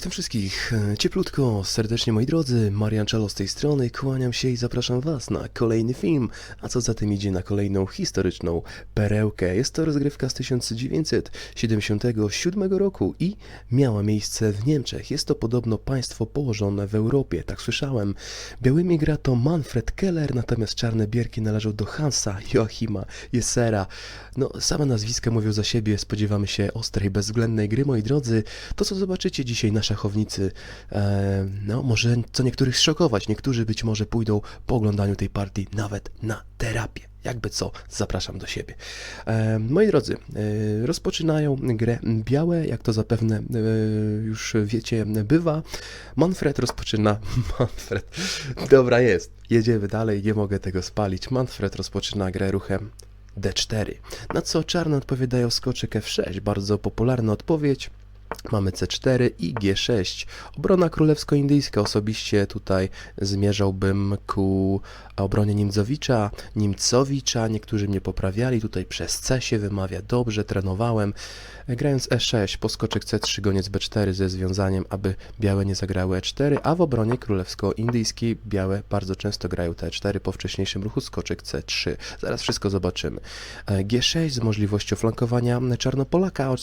witam wszystkich cieplutko, serdecznie moi drodzy, Marian Czalo z tej strony, kłaniam się i zapraszam Was na kolejny film, a co za tym idzie na kolejną historyczną perełkę. Jest to rozgrywka z 1977 roku i miała miejsce w Niemczech. Jest to podobno państwo położone w Europie, tak słyszałem. Białymi gra to Manfred Keller, natomiast czarne bierki należą do Hansa Joachima Jessera. No, same nazwiska mówią za siebie, spodziewamy się ostrej, bezwzględnej gry, moi drodzy. To, co zobaczycie dzisiaj na szachownicy, e, no, może co niektórych zszokować. Niektórzy być może pójdą po oglądaniu tej partii nawet na terapię. Jakby co, zapraszam do siebie. E, moi drodzy, e, rozpoczynają grę białe, jak to zapewne już wiecie, bywa. Manfred rozpoczyna. Manfred, dobra jest. Jedziemy dalej, nie mogę tego spalić. Manfred rozpoczyna grę ruchem D4. Na co czarne odpowiadają skoczek F6, bardzo popularna odpowiedź. Mamy C4 i G6. Obrona królewsko-indyjska. Osobiście tutaj zmierzałbym ku obronie Nimzowicza, Nimcowicza. Niektórzy mnie poprawiali. Tutaj przez C się wymawia dobrze, trenowałem. Grając E6, poskoczek C3, goniec B4 ze związaniem, aby białe nie zagrały E4, a w obronie królewsko-indyjskiej białe bardzo często grają T4 po wcześniejszym ruchu skoczek C3. Zaraz wszystko zobaczymy. E, G6 z możliwością flankowania Czarnopolaka.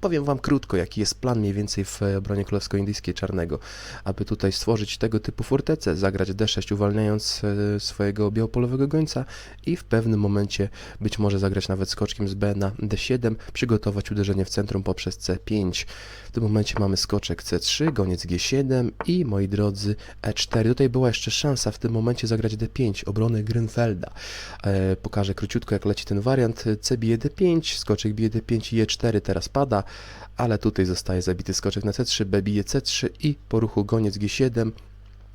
Powiem Wam krótko, jaki jest plan mniej więcej w obronie królewsko-indyjskiej czarnego, aby tutaj stworzyć tego typu fortecę, zagrać D6 uwalniając e, swojego białopolowego gońca i w pewnym momencie być może zagrać nawet skoczkiem z B na D7, przygotować uderzenie w centrum poprzez C5. W tym momencie mamy skoczek C3, goniec G7 i moi drodzy E4. Tutaj była jeszcze szansa w tym momencie zagrać D5, obrony Grünfelda. E, pokażę króciutko jak leci ten wariant. C bije D5, skoczek bije D5 i E4 teraz pada, ale tutaj zostaje zabity skoczek na C3, B bije C3 i po ruchu goniec G7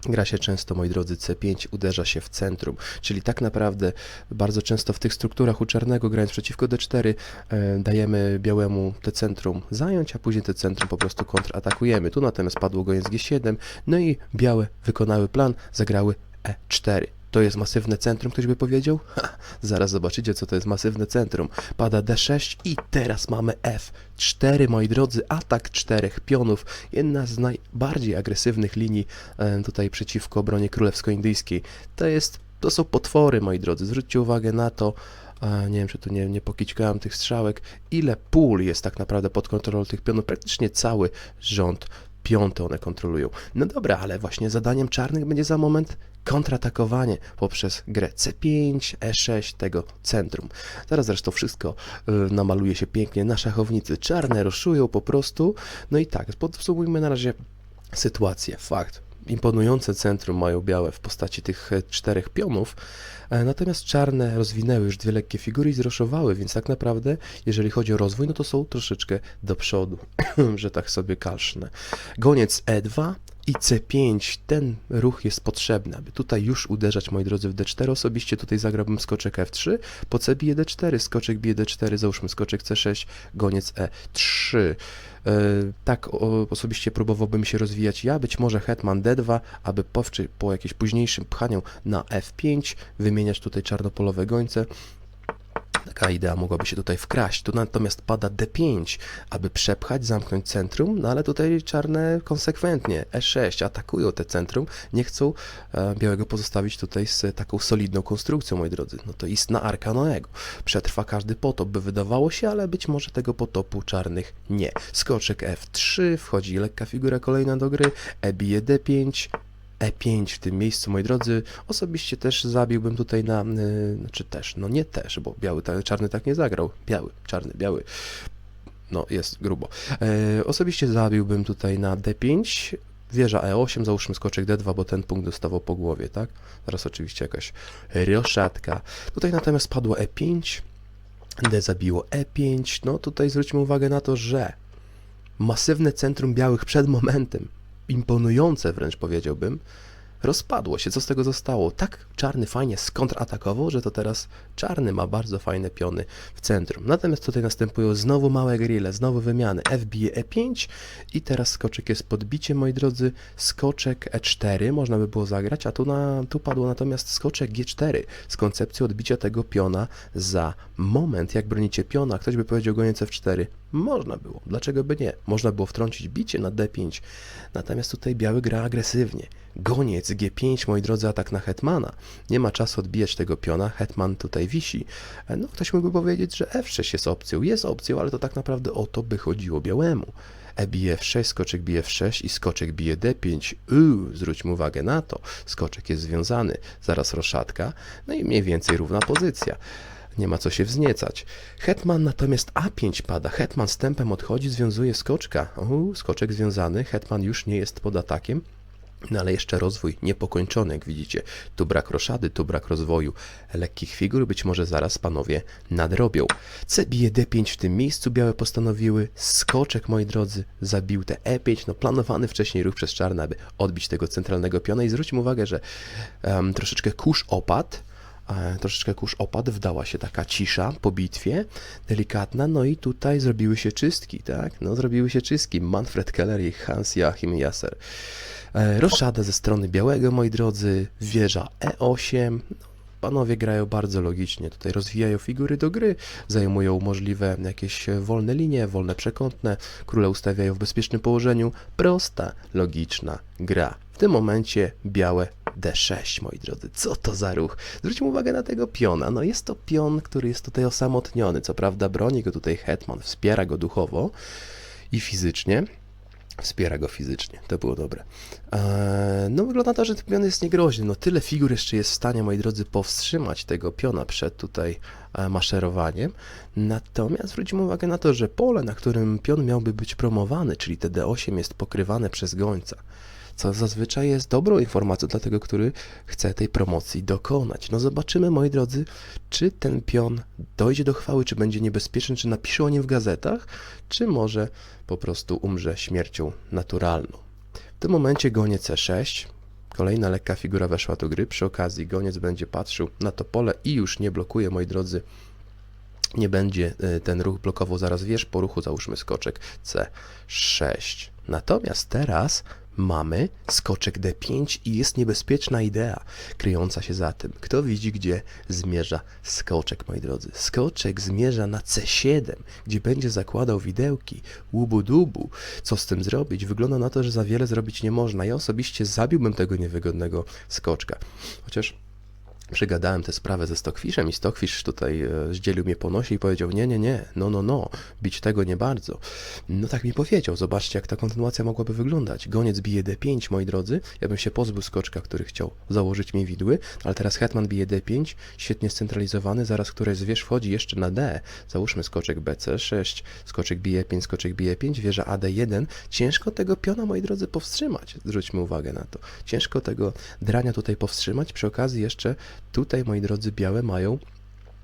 Gra się często, moi drodzy, C5 uderza się w centrum, czyli tak naprawdę bardzo często w tych strukturach u czarnego, grając przeciwko D4, e, dajemy białemu te centrum zająć, a później te centrum po prostu kontratakujemy. Tu natomiast padło goniec G7, no i białe wykonały plan, zagrały E4. To jest masywne centrum, ktoś by powiedział? Ha, zaraz zobaczycie, co to jest masywne centrum. Pada D6 i teraz mamy F4, moi drodzy, atak czterech pionów. Jedna z najbardziej agresywnych linii e, tutaj przeciwko obronie królewsko-indyjskiej. To jest, to są potwory, moi drodzy. Zwróćcie uwagę na to, a nie wiem, czy tu nie, nie pokićkałem tych strzałek, ile pól jest tak naprawdę pod kontrolą tych pionów. Praktycznie cały rząd piąte one kontrolują. No dobra, ale właśnie zadaniem czarnych będzie za moment kontratakowanie poprzez grę C5, E6 tego centrum. Zaraz zresztą wszystko y, namaluje się pięknie na szachownicy. Czarne ruszują po prostu. No i tak, podsumujmy na razie sytuację. Fakt. Imponujące centrum mają białe w postaci tych e, czterech pionów, e, natomiast czarne rozwinęły już dwie lekkie figury i zroszowały, więc tak naprawdę, jeżeli chodzi o rozwój, no to są troszeczkę do przodu, że tak sobie kalsznę. Goniec E2, i C5, ten ruch jest potrzebny, aby tutaj już uderzać, moi drodzy, w D4. Osobiście tutaj zagrałbym skoczek F3, po C bije D4, skoczek bije D4, załóżmy skoczek C6, goniec E3. E, tak osobiście próbowałbym się rozwijać ja, być może hetman D2, aby po, po jakimś późniejszym pchaniu na F5 wymieniać tutaj czarnopolowe gońce. Taka idea mogłaby się tutaj wkraść. Tu natomiast pada D5, aby przepchać, zamknąć centrum, no ale tutaj czarne konsekwentnie E6 atakują te centrum, nie chcą e, białego pozostawić tutaj z taką solidną konstrukcją, moi drodzy. No to istna arka Noego. Przetrwa każdy potop, by wydawało się, ale być może tego potopu czarnych nie. Skoczek F3, wchodzi lekka figura kolejna do gry, E bije D5, E5 w tym miejscu, moi drodzy. Osobiście też zabiłbym tutaj na, yy, znaczy też, no nie też, bo biały, czarny tak nie zagrał. Biały, czarny, biały. No, jest grubo. E, osobiście zabiłbym tutaj na D5, wieża E8, załóżmy skoczek D2, bo ten punkt dostawał po głowie, tak? Teraz oczywiście jakaś roszatka. Tutaj natomiast padło E5, D zabiło E5. No tutaj zwróćmy uwagę na to, że masywne centrum białych przed momentem imponujące wręcz powiedziałbym, rozpadło się. Co z tego zostało? Tak czarny fajnie skontratakował, że to teraz czarny ma bardzo fajne piony w centrum. Natomiast tutaj następują znowu małe grille, znowu wymiany. F bije E5 i teraz skoczek jest podbicie, moi drodzy. Skoczek E4 można by było zagrać, a tu, na, tu padło natomiast skoczek G4 z koncepcją odbicia tego piona za moment. Jak bronicie piona? Ktoś by powiedział goniec F4. Można było. Dlaczego by nie? Można było wtrącić bicie na D5. Natomiast tutaj biały gra agresywnie. Goniec G5, moi drodzy, atak na hetmana. Nie ma czasu odbijać tego piona. Hetman tutaj wisi. E, No, ktoś mógłby powiedzieć, że F6 jest opcją. Jest opcją, ale to tak naprawdę o to by chodziło białemu. E bije F6, skoczek bije F6 i skoczek bije D5. Uuu, zwróćmy uwagę na to. Skoczek jest związany, zaraz roszatka, no i mniej więcej równa pozycja. Nie ma co się wzniecać. Hetman natomiast A5 pada. Hetman z tempem odchodzi, związuje skoczka. Uuu, skoczek związany. Hetman już nie jest pod atakiem. No ale jeszcze rozwój niepokończony, jak widzicie. Tu brak roszady, tu brak rozwoju lekkich figur, być może zaraz panowie nadrobią. C bije D5 w tym miejscu, białe postanowiły. Skoczek, moi drodzy, zabił te E5, no planowany wcześniej ruch przez czarne, aby odbić tego centralnego piona i zwróćmy uwagę, że em, troszeczkę kurz opadł, troszeczkę kurz opadł, wdała się taka cisza po bitwie, delikatna, no i tutaj zrobiły się czystki, tak? No zrobiły się czystki, Manfred Keller i Hans Joachim Jasser. E, Roszada ze strony białego, moi drodzy, wieża E8. No, Panowie grają bardzo logicznie, tutaj rozwijają figury do gry, zajmują możliwe jakieś wolne linie, wolne przekątne, króle ustawiają w bezpiecznym położeniu. Prosta, logiczna gra. W tym momencie białe D6, moi drodzy. Co to za ruch? Zwróćmy uwagę na tego piona. No jest to pion, który jest tutaj osamotniony. Co prawda broni go tutaj hetman, wspiera go duchowo i fizycznie. Wspiera go fizycznie, to było dobre. Eee, no wygląda to, że ten pion jest niegroźny. No tyle figur jeszcze jest w stanie, moi drodzy, powstrzymać tego piona przed tutaj e, maszerowaniem. Natomiast zwróćmy uwagę na to, że pole, na którym pion miałby być promowany, czyli te D8 jest pokrywane przez gońca. Co zazwyczaj jest dobrą informacją dla tego, który chce tej promocji dokonać. No zobaczymy, moi drodzy, czy ten pion dojdzie do chwały, czy będzie niebezpieczny, czy napiszą o nim w gazetach, czy może po prostu umrze śmiercią naturalną. W tym momencie goniec C6. Kolejna lekka figura weszła do gry. Przy okazji goniec będzie patrzył na to pole i już nie blokuje, moi drodzy. Nie będzie y, ten ruch blokował zaraz wież. Po ruchu załóżmy skoczek C6. Natomiast teraz mamy skoczek D5 i jest niebezpieczna idea kryjąca się za tym. Kto widzi, gdzie zmierza skoczek, moi drodzy? Skoczek zmierza na C7, gdzie będzie zakładał widełki, łubu-dubu. Co z tym zrobić? Wygląda na to, że za wiele zrobić nie można. Ja osobiście zabiłbym tego niewygodnego skoczka. Chociaż przegadałem tę sprawę ze Stockfishem i Stockfish tutaj e, zdzielił mnie po nosie i powiedział, nie, nie, nie, no, no, no, bić tego nie bardzo. No tak mi powiedział, zobaczcie jak ta kontynuacja mogłaby wyglądać. Goniec bije D5, moi drodzy, ja bym się pozbył skoczka, który chciał założyć mi widły, ale teraz hetman bije D5, świetnie scentralizowany, zaraz któreś z wież wchodzi jeszcze na D. Załóżmy skoczek BC6, skoczek bije 5, skoczek bije 5, wieża AD1. Ciężko tego piona, moi drodzy, powstrzymać. Zwróćmy uwagę na to. Ciężko tego drania tutaj powstrzymać. Przy okazji jeszcze tutaj, moi drodzy, białe mają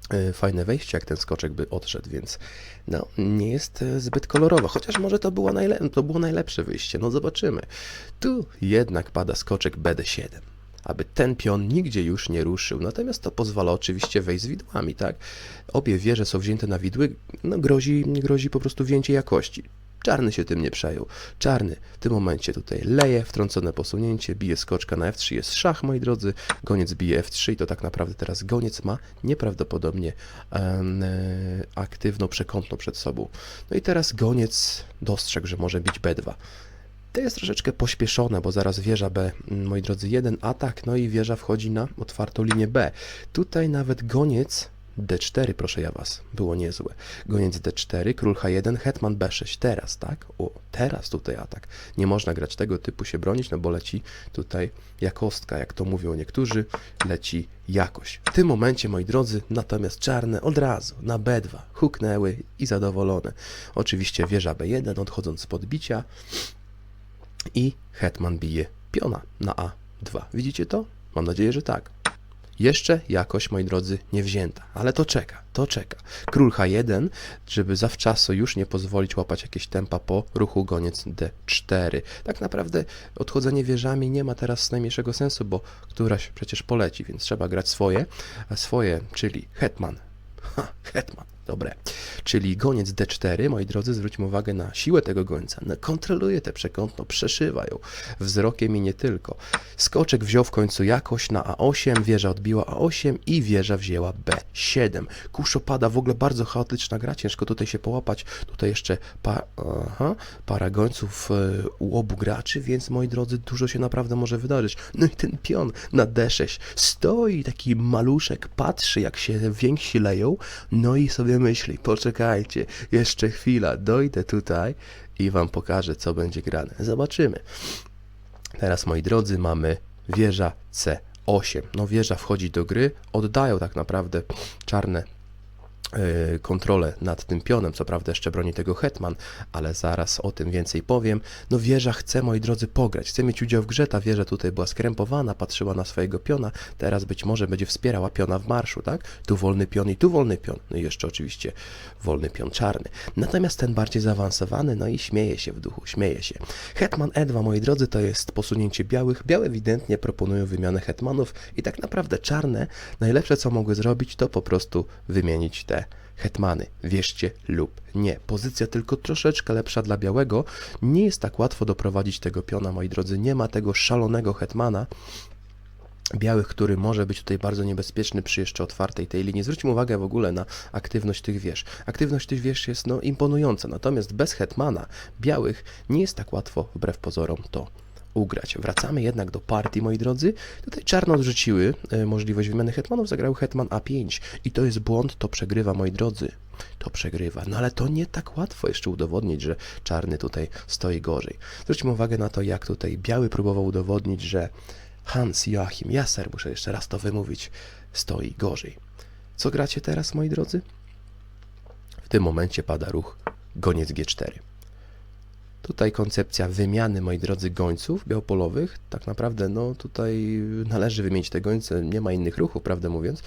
e, fajne wejście, jak ten skoczek by odszedł, więc no, nie jest e, zbyt kolorowo, chociaż może to było, najle- to było najlepsze wyjście, no zobaczymy. Tu jednak pada skoczek BD7, aby ten pion nigdzie już nie ruszył, natomiast to pozwala oczywiście wejść z widłami, tak? Obie wieże są wzięte na widły, no grozi, grozi po prostu wzięcie jakości. Czarny się tym nie przejął. Czarny w tym momencie tutaj leje, wtrącone posunięcie, bije skoczka na F3, jest szach, moi drodzy, goniec bije F3 i to tak naprawdę teraz goniec ma nieprawdopodobnie e, aktywną przekątną przed sobą. No i teraz goniec dostrzegł, że może bić B2. To jest troszeczkę pośpieszone, bo zaraz wieża B, moi drodzy, jeden atak, no i wieża wchodzi na otwartą linię B. Tutaj nawet goniec D4, proszę ja was, było niezłe. Goniec D4, król H1, hetman B6, teraz, tak? O, teraz tutaj atak. Nie można grać tego typu się bronić, no bo leci tutaj jakostka, jak to mówią niektórzy, leci jakość. W tym momencie, moi drodzy, natomiast czarne od razu na B2 huknęły i zadowolone. Oczywiście wieża B1, odchodząc z podbicia, i hetman bije piona na A2. Widzicie to? Mam nadzieję, że tak. Jeszcze jakoś, moi drodzy, nie wzięta, ale to czeka, to czeka. Król H1, żeby zawczasu już nie pozwolić łapać jakieś tempa po ruchu goniec D4. Tak naprawdę odchodzenie wieżami nie ma teraz najmniejszego sensu, bo któraś przecież poleci, więc trzeba grać swoje, a swoje, czyli hetman. Ha, hetman. Dobre. Czyli goniec D4, moi drodzy, zwróćmy uwagę na siłę tego gońca. No, kontroluje tę przekątną, przeszywa ją wzrokiem i nie tylko. Skoczek wziął w końcu jakoś na A8, wieża odbiła A8 i wieża wzięła B7. Kuszo pada w ogóle bardzo chaotyczna gra, ciężko tutaj się połapać. Tutaj jeszcze pa, aha, para gońców e, u obu graczy, więc moi drodzy, dużo się naprawdę może wydarzyć. No i ten pion na D6 stoi, taki maluszek, patrzy jak się więksi leją, no i sobie myśli, poczekajcie, jeszcze chwila, dojdę tutaj i wam pokażę, co będzie grane. Zobaczymy. Teraz, moi drodzy, mamy wieża C8. No, wieża wchodzi do gry, oddają tak naprawdę czarne kontrolę nad tym pionem. Co prawda jeszcze broni tego hetman, ale zaraz o tym więcej powiem. No wieża chce, moi drodzy, pograć. Chce mieć udział w grze. Ta wieża tutaj była skrępowana, patrzyła na swojego piona. Teraz być może będzie wspierała piona w marszu, tak? Tu wolny pion i tu wolny pion. No i jeszcze oczywiście wolny pion czarny. Natomiast ten bardziej zaawansowany, no i śmieje się w duchu, śmieje się. Hetman E2, moi drodzy, to jest posunięcie białych. Białe ewidentnie proponują wymianę hetmanów i tak naprawdę czarne, najlepsze co mogły zrobić, to po prostu wymienić te hetmany. Wierzcie lub nie. Pozycja tylko troszeczkę lepsza dla białego. Nie jest tak łatwo doprowadzić tego piona, moi drodzy. Nie ma tego szalonego hetmana, białych, który może być tutaj bardzo niebezpieczny przy jeszcze otwartej tej linii. Zwróćmy uwagę w ogóle na aktywność tych wież. Aktywność tych wież jest no imponująca, natomiast bez hetmana białych nie jest tak łatwo, wbrew pozorom, to ugrać. Wracamy jednak do partii, moi drodzy. Tutaj czarno odrzuciły e, możliwość wymiany hetmanów, zagrał hetman A5 i to jest błąd, to przegrywa, moi drodzy. To przegrywa. No ale to nie tak łatwo jeszcze udowodnić, że czarny tutaj stoi gorzej. Zwróćmy uwagę na to, jak tutaj biały próbował udowodnić, że Hans Joachim Jasser, muszę jeszcze raz to wymówić, stoi gorzej. Co gracie teraz, moi drodzy? W tym momencie pada ruch goniec G4. Tutaj koncepcja wymiany, moi drodzy, gońców białopolowych. Tak naprawdę, no tutaj należy wymienić te gońce, nie ma innych ruchów, prawdę mówiąc.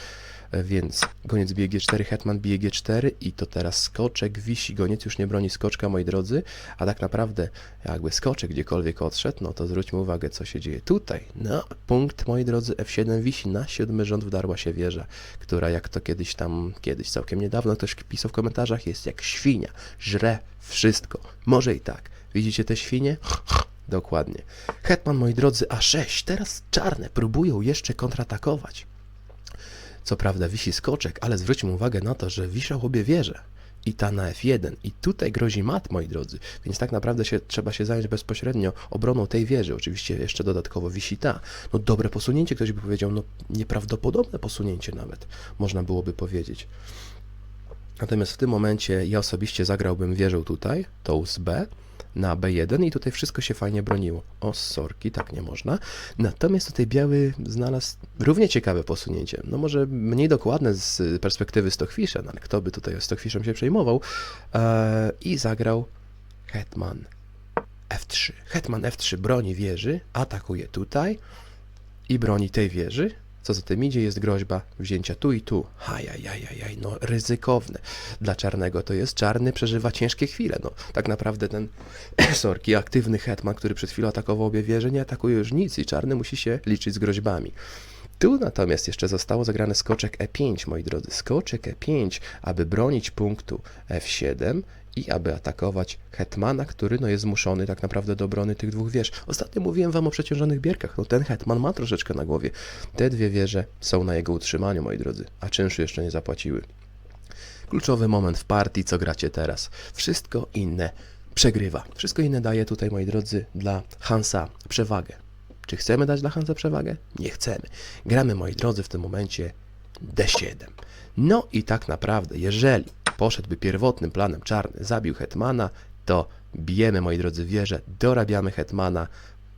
E, Więc goniec bije G4, hetman bije G4 i to teraz skoczek wisi. Goniec już nie broni skoczka, moi drodzy, a tak naprawdę jakby skoczek gdziekolwiek odszedł, no to zwróćmy uwagę, co się dzieje tutaj. No, punkt, moi drodzy, F7 wisi. Na siódmy rząd wdarła się wieża, która jak to kiedyś tam, kiedyś całkiem niedawno ktoś pisał w komentarzach, jest jak świnia. Żre wszystko. Może i tak. Widzicie te świnie? Dokładnie. Hetman, moi drodzy, A6. Teraz czarne próbują jeszcze kontratakować. Co prawda wisi skoczek, ale zwróćmy uwagę na to, że wiszą obie wieże. I ta na F1. I tutaj grozi mat, moi drodzy. Więc tak naprawdę się, trzeba się zająć bezpośrednio obroną tej wieży. Oczywiście jeszcze dodatkowo wisi ta. No dobre posunięcie, ktoś by powiedział, no nieprawdopodobne posunięcie nawet, można byłoby powiedzieć. Natomiast w tym momencie ja osobiście zagrałbym wieżą tutaj, tą z B, na B1 i tutaj wszystko się fajnie broniło. O, sorki, tak nie można. Natomiast tutaj biały znalazł równie ciekawe posunięcie. No może mniej dokładne z perspektywy Stockfisha, no ale kto by tutaj Stockfishem się przejmował. Eee, I zagrał Hetman F3. Hetman F3 broni wieży, atakuje tutaj i broni tej wieży. Co za tym idzie, jest groźba wzięcia tu i tu. Ajajajajaj, no ryzykowne. Dla czarnego to jest. Czarny przeżywa ciężkie chwile. No, tak naprawdę ten sorki, aktywny hetman, który przed chwilą atakował obie wieże, nie atakuje już nic i czarny musi się liczyć z groźbami. Tu natomiast jeszcze zostało zagrane skoczek E5, moi drodzy. Skoczek E5, aby bronić punktu F7 i aby atakować hetmana, który no, jest zmuszony tak naprawdę do obrony tych dwóch wież. Ostatnio mówiłem wam o przeciążonych bierkach. No ten hetman ma troszeczkę na głowie. Te dwie wieże są na jego utrzymaniu, moi drodzy, a czynszu jeszcze nie zapłaciły. Kluczowy moment w partii, co gracie teraz. Wszystko inne przegrywa. Wszystko inne daje tutaj, moi drodzy, dla Hansa przewagę. Czy chcemy dać dla Hansa przewagę? Nie chcemy. Gramy, moi drodzy, w tym momencie D7. No i tak naprawdę, jeżeli poszedłby pierwotnym planem czarny, zabił hetmana, to bijemy, moi drodzy, wieżę, dorabiamy hetmana,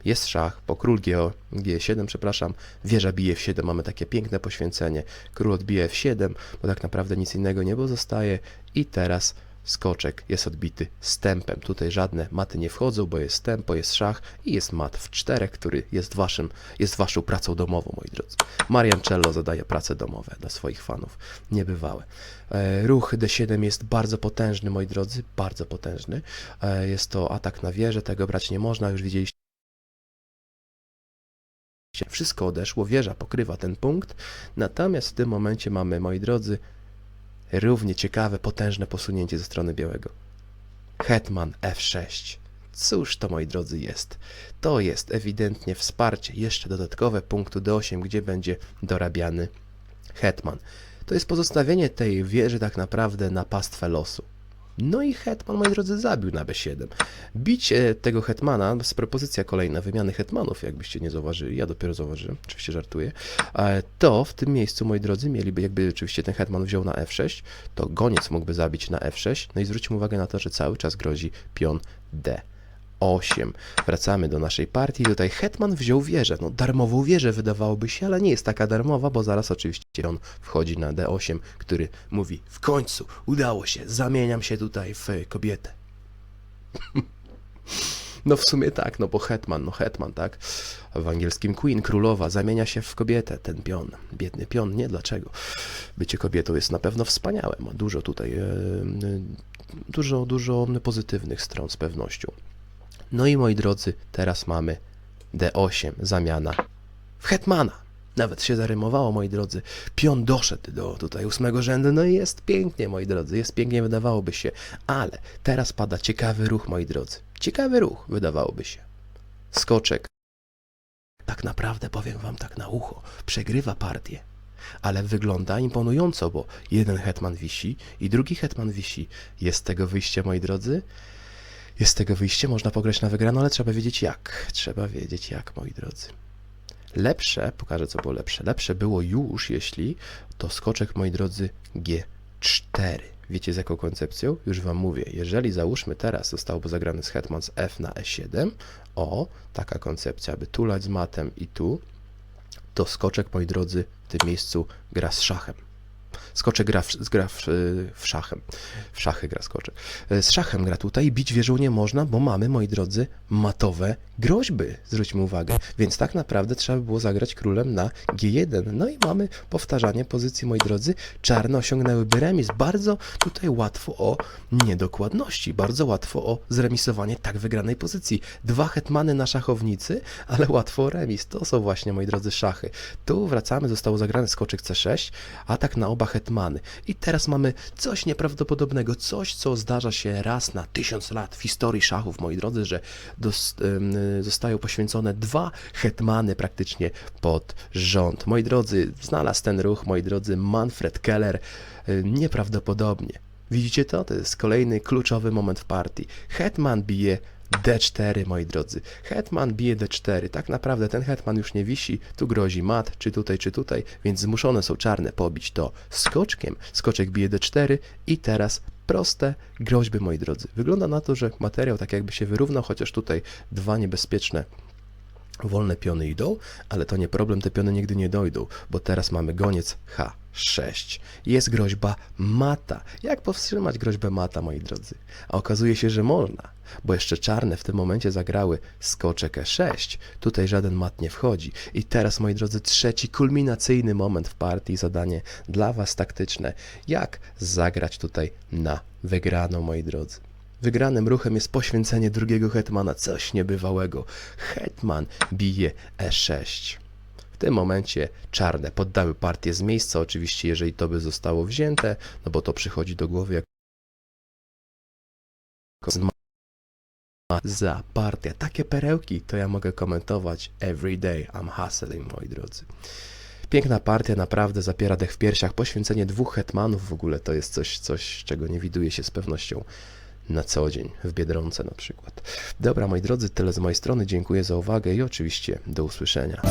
jest szach, po król G, G7, przepraszam, wieża bije F7, mamy takie piękne poświęcenie, król odbije F7, bo tak naprawdę nic innego nie pozostaje i teraz skoczek jest odbity stępem. Tutaj żadne maty nie wchodzą, bo jest tempo, jest szach i jest mat w czterech, który jest waszym, jest waszą pracą domową, moi drodzy. Marian Cello zadaje prace domowe dla swoich fanów. Niebywałe. E, Ruch D7 jest bardzo potężny, moi drodzy, bardzo potężny. E, Jest to atak na wieżę, tego brać nie można, już widzieliście. Wszystko odeszło, wieża pokrywa ten punkt, natomiast w tym momencie mamy, moi drodzy, Równie ciekawe, potężne posunięcie ze strony białego. Hetman F6. Cóż to, moi drodzy, jest? To jest ewidentnie wsparcie, jeszcze dodatkowe punktu D8, gdzie będzie dorabiany hetman. To jest pozostawienie tej wieży tak naprawdę na pastwę losu. No i hetman, moi drodzy, zabił na B7. Bicie tego hetmana, z propozycja kolejna wymiany hetmanów, jakbyście nie zauważyli, ja dopiero zauważyłem, oczywiście żartuję, e, to w tym miejscu, moi drodzy, mieliby, jakby oczywiście ten hetman wziął na F6, to goniec mógłby zabić na F6, no i zwróćmy uwagę na to, że cały czas grozi pion D. 8. Wracamy do naszej partii. Tutaj Hetman wziął wieżę. No, darmową wieżę wydawałoby się, ale nie jest taka darmowa, bo zaraz oczywiście on wchodzi na D8, który mówi: W końcu udało się, zamieniam się tutaj w kobietę. No w sumie tak, no bo Hetman, no Hetman, tak? W angielskim Queen, królowa, zamienia się w kobietę, ten pion. Biedny pion, nie? Dlaczego? Bycie kobietą jest na pewno wspaniałe, ma dużo tutaj, e, e, dużo, dużo pozytywnych stron z pewnością. No i moi drodzy, teraz mamy D8, zamiana w Hetmana. Nawet się zarymowało, moi drodzy. Pion doszedł do tutaj ósmego rzędu, no i jest pięknie, moi drodzy, jest pięknie, wydawałoby się. Ale teraz pada ciekawy ruch, moi drodzy. Ciekawy ruch, wydawałoby się. Skoczek. Tak naprawdę, powiem wam tak na ucho, przegrywa partię. Ale wygląda imponująco, bo jeden hetman wisi i drugi hetman wisi. Jest tego wyjście, moi drodzy? Jest z tego wyjście, można pograć na wygraną, ale trzeba wiedzieć jak. Trzeba wiedzieć jak, moi drodzy. Lepsze, pokażę co było lepsze. Lepsze było już, jeśli to skoczek, moi drodzy, G4. Wiecie z jaką koncepcją? Już wam mówię. Jeżeli załóżmy teraz zostałby zagrany z hetman z F na E7, o, taka koncepcja, aby tulać z matem i tu, to skoczek, moi drodzy, w tym miejscu gra z szachem. Skoczek gra w, gra w, w szachem. W szachy gra skoczek. Z szachem gra tutaj. Bić wieżą nie można, bo mamy, moi drodzy, matowe groźby. Zwróćmy uwagę. Więc tak naprawdę trzeba by było zagrać królem na G1. No i mamy powtarzanie pozycji, moi drodzy. Czarne osiągnęłyby remis. Bardzo tutaj łatwo o niedokładności. Bardzo łatwo o zremisowanie tak wygranej pozycji. Dwa hetmany na szachownicy, ale łatwo o remis. To są właśnie, moi drodzy, szachy. Tu wracamy, zostało zagrane skoczek C6, atak na oba hetmany. I teraz mamy coś nieprawdopodobnego, coś, co zdarza się raz na tysiąc lat w historii szachów, moi drodzy, że zostają poświęcone dwa hetmany praktycznie pod rząd. Moi drodzy, znalazł ten ruch, moi drodzy, Manfred Keller, nieprawdopodobnie. Widzicie to? To jest kolejny kluczowy moment w partii. Hetman bije D4, moi drodzy. Hetman bije D4. Tak naprawdę ten hetman już nie wisi. Tu grozi mat, czy tutaj, czy tutaj, więc zmuszone są czarne pobić to skoczkiem. Skoczek bije D4 i teraz proste groźby, moi drodzy. Wygląda na to, że materiał tak jakby się wyrównał, chociaż tutaj dwa niebezpieczne wolne piony idą, ale to nie problem, te piony nigdy nie dojdą, bo teraz mamy goniec H6. Jest groźba mata. Jak powstrzymać groźbę mata, moi drodzy? A okazuje się, że można, bo jeszcze czarne w tym momencie zagrały skoczek E6. Tutaj żaden mat nie wchodzi. I teraz, moi drodzy, trzeci kulminacyjny moment w partii, zadanie dla Was taktyczne. Jak zagrać tutaj na wygraną, moi drodzy? Wygranym ruchem jest poświęcenie drugiego hetmana, coś niebywałego. Hetman bije e6. W tym momencie czarne poddały partię z miejsca, oczywiście jeżeli to by zostało wzięte, no bo to przychodzi do głowy jako za partia. Takie perełki to ja mogę komentować every day. I'm hustling, moi drodzy. Piękna partia, naprawdę zapiera dech w piersiach. Poświęcenie dwóch hetmanów w ogóle to jest coś, coś czego nie widuje się z pewnością na co dzień, w Biedronce na przykład. Dobra, moi drodzy, tyle z mojej strony. Dziękuję za uwagę i oczywiście do usłyszenia.